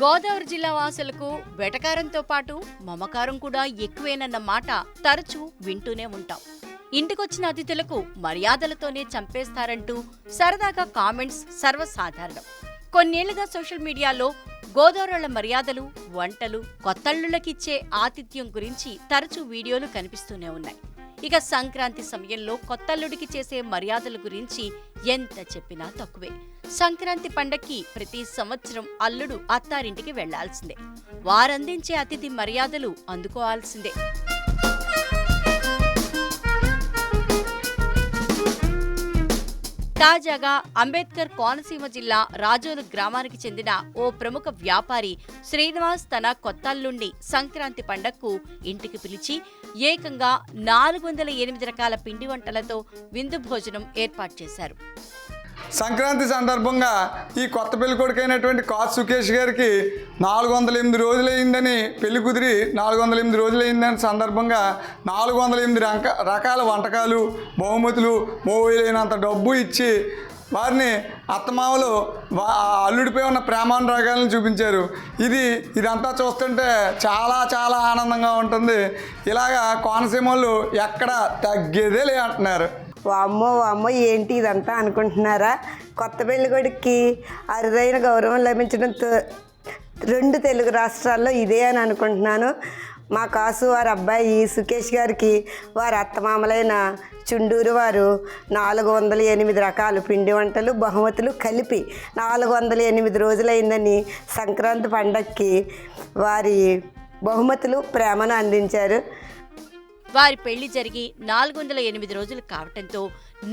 గోదావరి జిల్లా వాసులకు వెటకారంతో పాటు మమకారం కూడా ఎక్కువేనన్న మాట తరచూ వింటూనే ఉంటాం. ఇంటికొచ్చిన అతిథులకు మర్యాదలతోనే చంపేస్తారంటూ సరదాగా కామెంట్స్ సర్వసాధారణం. కొన్నేళ్ళుగా సోషల్ మీడియాలో గోదావరుల మర్యాదలు వంటలు కొత్తల్లులకిచ్చే ఆతిథ్యం గురించి తరచూ వీడియోలు కనిపిస్తూనే ఉన్నాయి. ఇక సంక్రాంతి సమయంలో కొత్తల్లుడికి చేసే మర్యాదల గురించి ఎంత చెప్పినా తక్కువే. సంక్రాంతి పండక్కి ప్రతి సంవత్సరం అల్లుడు అత్తారింటికి వెళ్ళాల్సిందే. వారందించే అతిథి మర్యాదలు అందుకోవాల్సిందే. తాజాగా అంబేద్కర్ కోనసీమ జిల్లా రాజోలు గ్రామానికి చెందిన ఓ ప్రముఖ వ్యాపారి శ్రీనివాస్ తన కొత్తల్లుండి సంక్రాంతి పండక్కు ఇంటికి పిలిచి ఏకంగా నాలుగు వందల ఎనిమిది రకాల పిండి వంటలతో విందు భోజనం ఏర్పాటు చేశారు. సంక్రాంతి సందర్భంగా ఈ కొత్త పెళ్ళి అయినటువంటి కాసు సుకేష్ గారికి నాలుగు వందల ఎనిమిది రోజులైందని పెళ్ళి కుదిరి నాలుగు వందల ఎనిమిది రోజులైందని సందర్భంగా నాలుగు వందల ఎనిమిది రంక రకాల వంటకాలు బహుమతులు మోయలేనంత డబ్బు ఇచ్చి వారిని అత్తమామలు వా- అల్లుడిపై ఉన్న ప్రేమానురాగాలను చూపించారు. ఇది ఇదంతా చూస్తుంటే చాలా చాలా ఆనందంగా ఉంటుంది. ఇలాగా కోనసీమ వాళ్ళు ఎక్కడ తగ్గేదే లే అంటున్నారు. వామ్మో వామ్మో ఏంటి ఇదంతా అనుకుంటున్నారా? కొత్త పెళ్ళికొడుక్కి అరుదైన గౌరవం లభించడం తో- రెండు తెలుగు రాష్ట్రాల్లో ఇదే అని అనుకుంటున్నాను. మా కాసు వారి అబ్బాయి సుకేష్ గారికి వారి అత్తమామలైన చుండూరు వారు నాలుగు వందల ఎనిమిది రకాలు పిండి వంటలు బహుమతులు కలిపి నాలుగు వందల ఎనిమిది రోజులైందని సంక్రాంతి పండక్కి వారి బహుమతులు ప్రేమను అందించారు. వారి పెళ్ళి జరిగి నాలుగు వందల ఎనిమిది రోజులు కావటంతో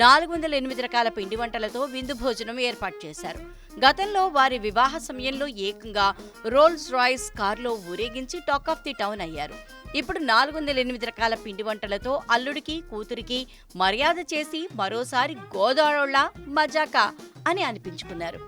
నాలుగు వందల ఎనిమిది రకాల పిండి వంటలతో విందు భోజనం ఏర్పాటు చేశారు. గతంలో వారి వివాహ సమయంలో ఏకంగా రోల్స్ రాయ్స్ కారులో ఊరేగించి టాక్ ఆఫ్ ది టౌన్ అయ్యారు. ఇప్పుడు నాలుగు వందల ఎనిమిది రకాల పిండి వంటలతో అల్లుడికి కూతురికి మర్యాద చేసి మరోసారి గోదావరిలా మజాకా అని అనిపించుకున్నారు.